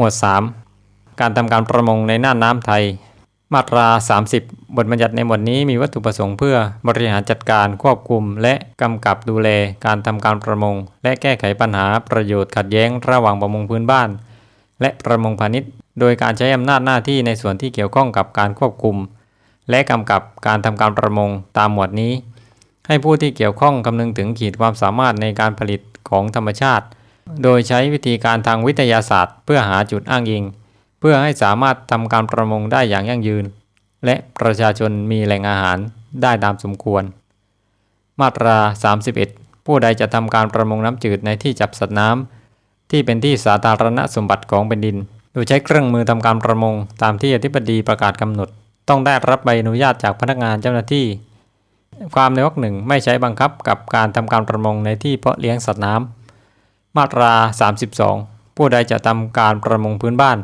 หมวด 3 การทำการประมงในน่านน้ำไทย มาตรา 30 บทบัญญัติในหมวดนี้มีวัตถุประสงค์เพื่อบริหารจัดการควบคุม และกำกับดูแลการทำการประมง และแก้ไขปัญหาประโยชน์ขัดแย้งระหว่างประมงพื้นบ้าน และประมงพาณิชย์ โดยการใช้อำนาจหน้าที่ในส่วนที่เกี่ยวข้องกับการควบคุม และกำกับการทำการประมงตามหมวดนี้ ให้ผู้ที่เกี่ยวข้องคำนึงถึงขีดความสามารถในการผลิตของธรรมชาติ โดยใช้วิธีการทางวิทยาศาสตร์ เพื่อหาจุดอ้างอิง เพื่อให้สามารถทำการประมงได้อย่างยั่งยืน และประชาชนมีแหล่งอาหารได้ตามสมควร มาตรา 31 ผู้ใดจะทำการประมงน้ำจืดในที่จับสัตว์น้ำที่เป็นที่สาธารณสมบัติของแผ่นดิน โดยใช้เครื่องมือทำการประมงตามที่อธิบดีประกาศกำหนด ต้องได้รับใบอนุญาตจากพนักงานเจ้าหน้าที่ ความในวรรคหนึ่งไม่ใช้บังคับกับการทำการประมงในที่เพาะเลี้ยงสัตว์น้ำ มาตรา 32 ผู้ใดจะทำการประมงพื้นบ้าน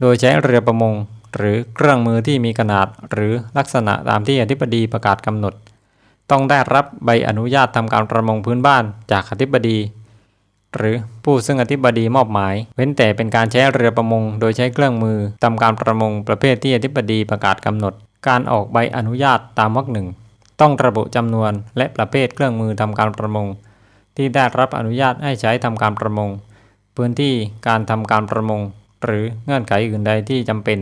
โดยใช้เรือประมง หรือเครื่องมือที่มีขนาดหรือลักษณะตามที่อธิบดีประกาศกำหนด ต้องได้รับใบอนุญาตทำการประมงพื้นบ้านจากอธิบดี หรือผู้ซึ่งอธิบดีมอบหมาย เว้นแต่เป็นการใช้เรือประมง โดยใช้เครื่องมือทำการประมงประเภทที่อธิบดีประกาศกำหนด การออกใบอนุญาตตามวรรคหนึ่งต้องระบุจำนวนและประเภทเครื่องมือทำการประมง ที่ได้รับอนุญาตให้ใช้ทำการประมง พื้นที่การทำการประมง หรือเงื่อนไขอื่นใดที่จำเป็น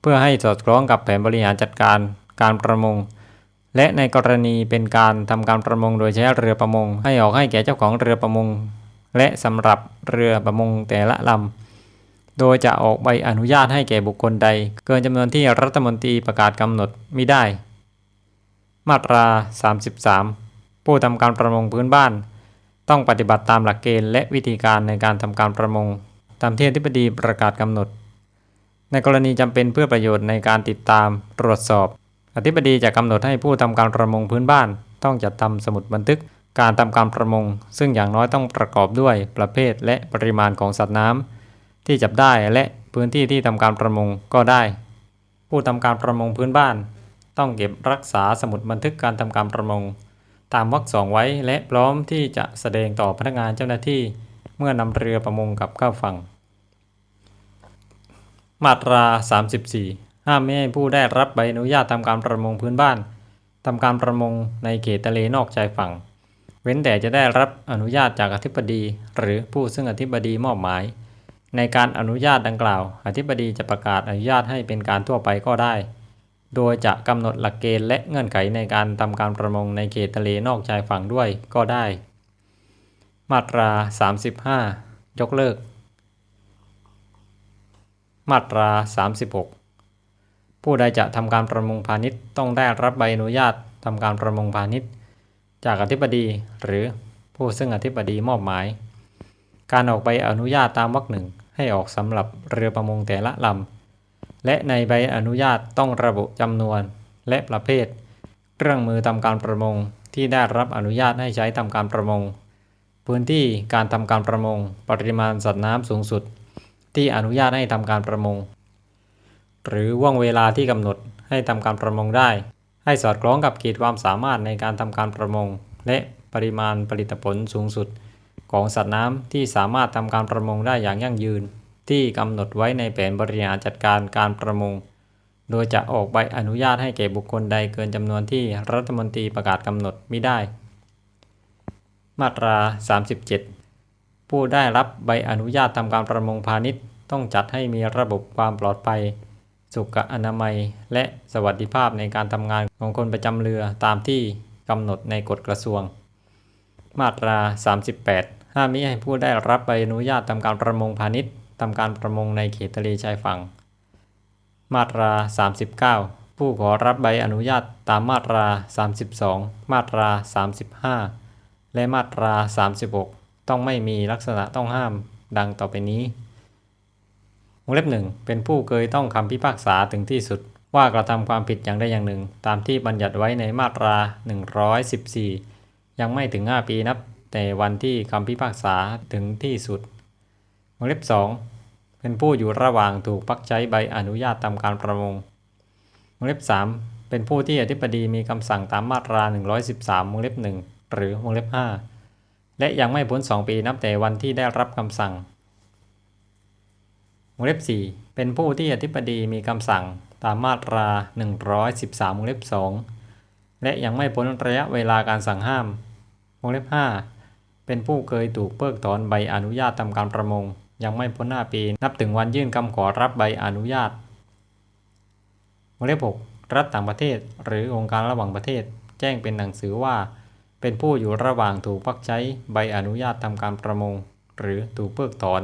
เพื่อให้สอดคล้องกับแผนบริหารจัดการการประมง และในกรณีเป็นการทำการประมงโดยใช้เรือประมง ให้ออกให้แก่เจ้าของเรือประมง และสำหรับเรือประมงแต่ละลำโดยจะออกใบอนุญาตให้แก่บุคคลใด เกินจำนวนที่รัฐมนตรีประกาศกำหนดมิได้ มาตรา 33 ผู้ทำการประมงพื้นบ้าน ต้องปฏิบัติตามหลักเกณฑ์และวิธีการในการทำการประมง ตามที่อธิบดีประกาศกำหนด ในกรณีจำเป็นเพื่อประโยชน์ในการติดตามตรวจสอบ อธิบดีจะกำหนดให้ผู้ทำการประมงพื้นบ้าน ต้องจัดทำสมุดบันทึกการทำการประมง ซึ่งอย่างน้อยต้องประกอบด้วยประเภทและปริมาณของสัตว์น้ำที่จับได้และพื้นที่ที่ทำการประมงก็ได้ ผู้ทำการประมงพื้นบ้าน ต้องเก็บรักษาสมุดบันทึกการทำการประมง ตามวรรคสองไว้และพร้อมที่จะแสดงต่อพนักงานเจ้าหน้าที่เมื่อนำเรือประมงกลับเข้าฝั่ง มาตรา 34 ห้ามไม่ให้ผู้ได้รับใบอนุญาตทำการประมงพื้นบ้านทำการประมงในเขตทะเลนอกชายฝั่ง เว้นแต่จะได้รับอนุญาตจากอธิบดี หรือผู้ซึ่งอธิบดีมอบหมาย ในการอนุญาตดังกล่าว อธิบดีจะประกาศอนุญาตให้เป็นการทั่วไปก็ได้ โดยจะกำหนดหลักเกณฑ์และเงื่อนไขในการทำการประมงในเขตทะเลนอกชายฝั่งด้วยก็ได้ มาตรา 35 ยกเลิก มาตรา 36 ผู้ใดจะทำการประมงพาณิชย์ต้องได้รับใบอนุญาตทำการประมงพาณิชย์ จากอธิบดีหรือผู้ซึ่งอธิบดีมอบหมาย การออกใบอนุญาตตามวรรคหนึ่งให้ออกสำหรับเรือประมงแต่ละลำ และในใบอนุญาตต้องระบุจำนวนและประเภท เครื่องมือทำการประมงที่ได้รับอนุญาตให้ใช้ทำการประมง พื้นที่การทำการประมง ปริมาณสัตว์น้ำสูงสุด ที่อนุญาตให้ทำการประมง หรือว่วงเวลาที่กำหนดให้ทำการประมงได้ ให้สอดคล้องกับขีดความสามารถในการทำการประมง และปริมาณผลิตผลสูงสุด ของสัตว์น้ำที่สามารถทำการประมงได้อย่างยั่งยืน ที่กำหนดไว้ในแผนบริหารจัดการการประมง โดยจะออกใบอนุญาตให้แก่บุคคลใดเกินจำนวนที่รัฐมนตรีประกาศกำหนดมิได้ มาตรา 37 ผู้ได้รับใบอนุญาตทำการประมงพาณิชย์ต้องจัดให้มีระบบความปลอดภัย สุขอนามัย และสวัสดิภาพในการทำงานของคนประจำเรือตามที่กำหนดในกฎกระทรวง มาตรา 38 ห้ามมิให้ผู้ได้รับใบอนุญาตทำการประมงพาณิชย์ ทำการประมงในเขตทะเลชายฝั่ง มาตรา 39 ผู้ขอรับใบอนุญาตตามมาตรา 32 มาตรา 35 และมาตรา 36 ต้องไม่มีลักษณะต้องห้ามดังต่อไปนี้วงเล็บหนึ่งเป็นผู้เคยต้องคำพิพากษาถึงที่สุด ว่ากระทำความผิดอย่างใดอย่างหนึ่ง ตามที่บัญญัติไว้ในมาตรา 114 ยังไม่ถึง 5 ปีนับ แต่วันที่คำพิพากษาถึงที่สุดวงเล็บ2 เป็นผู้อยู่ระหว่างถูกพักใช้ใบอนุญาตทำการประมงวงเล็บ 3 เป็นผู้ที่อธิบดีมีคำสั่งตามมาตรา 113วงเล็บ 1 หรือวงเล็บ 5 และยังไม่พ้น 2 ปีนับแต่วันที่ได้รับคำสั่งวงวงเล็บ 4 เป็นผู้ที่อธิบดีมีคำสั่งตามมาตรา 113วงเล็บ 2 และยังไม่พ้นระยะเวลาการสั่งห้ามวงเล็บ 5 เป็นผู้เคยถูกเพิกถอนใบอนุญาตทำการประมง ยังไม่พ้น5ปี นับถึงวันยื่นคำขอรับใบอนุญาตวงเล็บ6รัฐต่างประเทศ หรือองค์การระหว่างประเทศ แจ้งเป็นหนังสือว่า เป็นผู้อยู่ระหว่างถูกพักใช้ใบอนุญาตทำการประมง หรือถูกเพิกถอน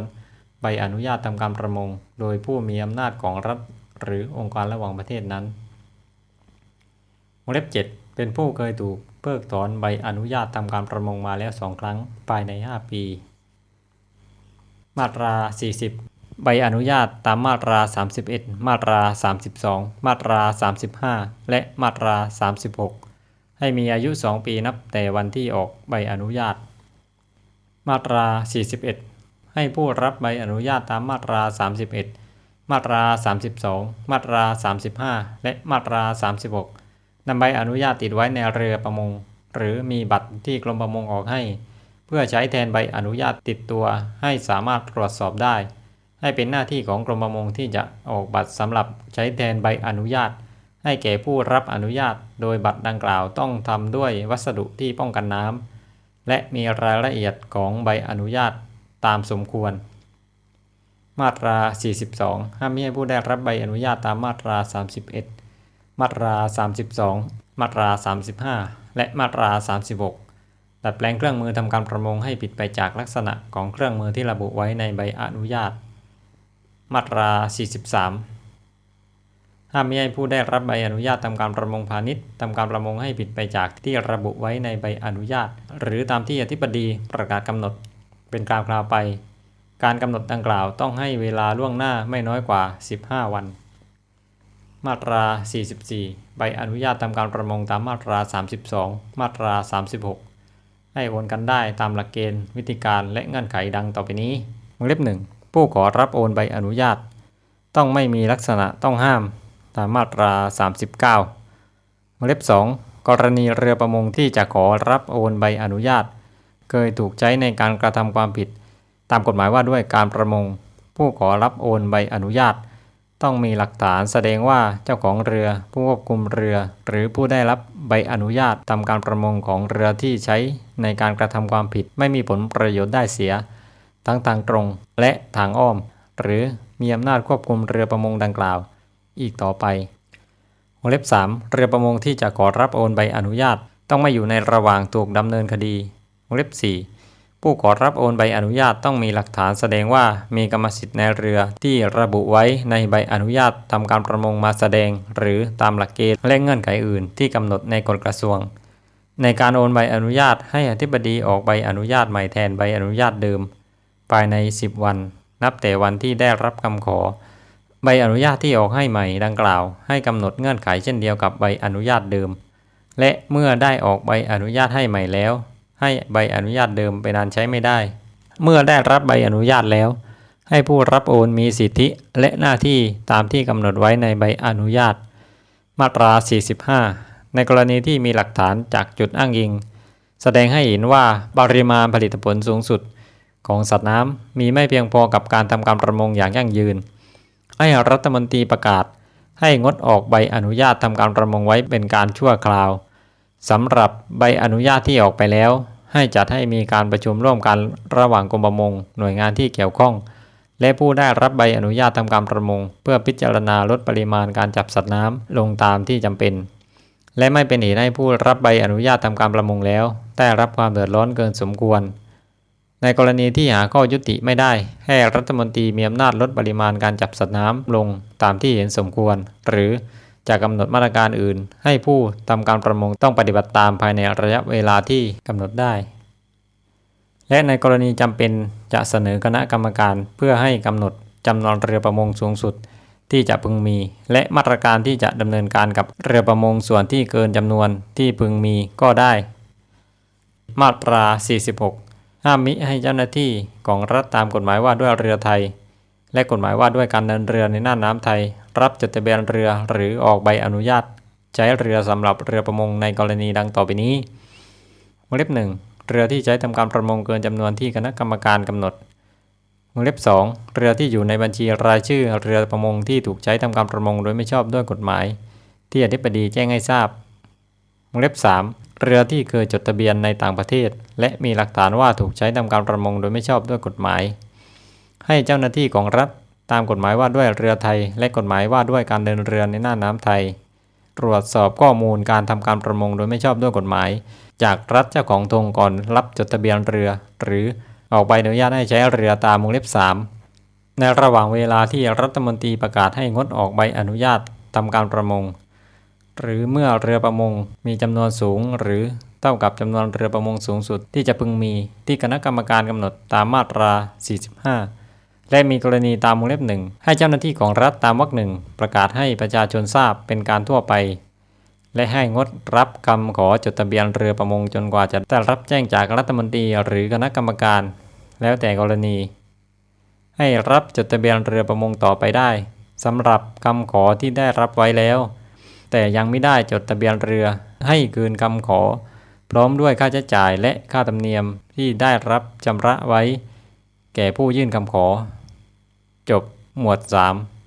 ใบอนุญาตทำการประมง โดยผู้มีอำนาจของรัฐ หรือองค์การระหว่างประเทศนั้นวงเล็บ 7 เป็นผู้เคยถูกเพิกถอนใบอนุญาตทำการประมงมาแล้วสองครั้งภายใน 5 ปี มาตรา 40 ใบอนุญาตตามมาตรา 31 มาตรา 32 มาตรา 35 และมาตรา 36 ให้มีอายุ 2 ปีนับแต่วันที่ออกใบอนุญาต มาตรา 41 ให้ผู้รับใบอนุญาตตามมาตรา 31 มาตรา 32 มาตรา 35 และมาตรา 36นำใบอนุญาตติดไว้ในเรือประมง หรือมีบัตรที่กรมประมงออกให้ เพื่อใช้แทนใบอนุญาตติดตัว ให้สามารถตรวจสอบได้ ให้เป็นหน้าที่ของกรมประมงที่จะออกบัตรสำหรับใช้แทนใบอนุญาต ให้แก่ผู้รับอนุญาต โดยบัตรดังกล่าวต้องทำด้วยวัสดุที่ป้องกันน้ำและมีรายละเอียดของใบอนุญาตตามสมควร มาตรา 42 ห้ามมิให้ผู้ได้รับใบอนุญาตตามมาตรา 31 มาตรา 32 มาตรา 35 และมาตรา 36 ดัดแปลงเครื่องมือทำการประมงให้ผิดไปจากลักษณะของเครื่องมือที่ระบุไว้ในใบอนุญาต มาตรา 43 ห้ามมิให้ผู้ได้รับใบอนุญาตทำการประมงพาณิชย์ทำการประมงให้ผิดไปจากที่ระบุไว้ในใบอนุญาต หรือตามที่อธิบดีประกาศกำหนด เป็นกล่าวคราวไป การกำหนดดังกล่าวต้องให้เวลาล่วงหน้าไม่น้อยกว่า 15 วัน มาตรา 44 ใบอนุญาตทำการประมงตามมาตรา 32 มาตรา 36 ให้โอนกันได้ตามหลักเกณฑ์วิธีการและเงื่อนไขดังต่อไปนี้วงเล็บหนึ่งผู้ขอรับโอนใบอนุญาต ต้องไม่มีลักษณะต้องห้ามตามมาตรา 39วงเล็บ 2 กรณีเรือประมงที่จะขอรับโอนใบอนุญาต เคยถูกใช้ในการกระทำความผิด ตามกฎหมายว่าด้วยการประมง ผู้ขอรับโอนใบอนุญาต ต้องมีหลักฐานแสดงว่าเจ้าของเรือ ผู้ควบคุมเรือ หรือผู้ได้รับใบอนุญาตทำการประมงของเรือที่ใช้ในการกระทำความผิดไม่มีผลประโยชน์ได้เสีย ทั้งทางตรงและทางอ้อม หรือมีอำนาจควบคุมเรือประมงดังกล่าว อีกต่อไปวงเล็บ 3 เรือประมงที่จะขอรับโอนใบอนุญาต ต้องไม่อยู่ในระหว่างถูกดำเนินคดีวงเล็บ 4 ผู้ขอรับโอนใบอนุญาตต้องมีหลักฐานแสดงว่ามีกรรมสิทธิ์ในเรือที่ระบุไว้ในใบอนุญาตทำการประมงมาแสดง หรือตามหลักเกณฑ์และเงื่อนไขอื่นที่กำหนดในกฎกระทรวง ในการโอนใบอนุญาตให้อธิบดีออกใบอนุญาตใหม่แทนใบอนุญาตเดิม ภายใน 10 วัน นับแต่วันที่ได้รับคำขอ ใบอนุญาตที่ออกให้ใหม่ดังกล่าว ให้กำหนดเงื่อนไขเช่นเดียวกับใบอนุญาตเดิม และเมื่อได้ออกใบอนุญาตให้ใหม่แล้ว ให้ใบอนุญาตเดิมไปนานใช้ไม่ได้ เมื่อได้รับใบอนุญาตแล้ว ให้ผู้รับโอนมีสิทธิและหน้าที่ตามที่กำหนดไว้ในใบอนุญาต มาตรา 45 ในกรณีที่มีหลักฐานจากจุดอ้างอิง แสดงให้เห็นว่าปริมาณผลิตผลสูงสุดของสัตว์น้ำมีไม่เพียงพอกับการทำการประมงอย่างยั่งยืน ให้รัฐมนตรีประกาศ ให้งดออกใบอนุญาตทำการประมงไว้เป็นการชั่วคราว สำหรับใบอนุญาตที่ออกไปแล้ว ให้จัดให้มีการประชุมร่วมกันระหว่างกรมประมง หน่วยงานที่เกี่ยวข้อง และผู้ได้รับใบอนุญาตทำการประมง เพื่อพิจารณาลดปริมาณการจับสัตว์น้ำลงตามที่จำเป็น และไม่เป็นเหตุให้ผู้รับใบอนุญาตทำการประมงแล้ว ได้รับความเดือดร้อนเกินสมควร ในกรณีที่หาข้อยุติไม่ได้ ให้รัฐมนตรีมีอำนาจลดปริมาณการจับสัตว์น้ำลงตามที่เห็นสมควร หรือ จะกำหนดมาตรการอื่น ให้ผู้ทำการประมงต้องปฏิบัติตามภายในระยะเวลาที่กำหนดได้ และในกรณีจำเป็นจะเสนอคณะกรรมการเพื่อให้กำหนดจำนวนเรือประมงสูงสุดที่จะพึงมี และมาตรการที่จะดำเนินการกับเรือประมงส่วนที่เกินจำนวนที่พึงมีก็ได้ มาตรา 46 ห้ามมิให้เจ้าหน้าที่ของรัฐตามกฎหมายว่าด้วยเรือไทย และกฎหมายว่าด้วยการเดินเรือในน่านน้ำไทย รับจดทะเบียนเรือหรือออกใบอนุญาต ใช้เรือสำหรับเรือประมงในกรณีดังต่อไปนี้วงเล็บหนึ่งเรือที่ใช้ทำการประมงเกินจำนวนที่คณะกรรมการกำหนดวงเล็บ 2 เรือที่อยู่ในบัญชีรายชื่อเรือประมงที่ถูกใช้ทำการประมงโดยไม่ชอบด้วยกฎหมาย ที่อธิบดีแจ้งให้ทราบวงเล็บ 3 เรือที่เคยจดทะเบียนในต่างประเทศ และมีหลักฐานว่าถูกใช้ทำการประมงโดยไม่ชอบด้วยกฎหมาย ให้เจ้าหน้าที่ของรัฐ ตามกฎหมายว่าด้วยเรือไทย และกฎหมายว่าด้วยการเดินเรือในน่านน้ำไทย ตรวจสอบข้อมูลการทำการประมงโดยไม่ชอบด้วยกฎหมาย จากรัฐเจ้าของธงก่อนรับจดทะเบียนเรือ หรือออกใบอนุญาตให้ใช้เรือตามวงเล็บ 3 ในระหว่างเวลาที่รัฐมนตรีประกาศให้งดออกใบอนุญาตทำการประมง หรือเมื่อเรือประมงมีจำนวนสูง หรือเท่ากับจำนวนเรือประมงสูงสุดที่จะพึงมีที่คณะกรรมการกำหนดตามมาตรา 45 และมีกรณีตามวงเล็บหนึ่งให้เจ้าหน้าที่ของรัฐตามวรรคหนึ่งประกาศให้ประชาชนทราบเป็นการทั่วไป และให้งดรับคำขอจดทะเบียนเรือประมงจนกว่าจะได้รับแจ้งจากรัฐมนตรีหรือคณะกรรมการ แล้วแต่กรณี ให้รับจดทะเบียนเรือประมงต่อไปได้สำหรับคำขอที่ได้รับไว้แล้ว แต่ยังไม่ได้จดทะเบียนเรือ ให้คืนคำขอ พร้อมด้วยค่าใช้จ่ายและค่าธรรมเนียมที่ได้รับชำระไว้ แก่ผู้ยื่นคำขอ จบหมวด3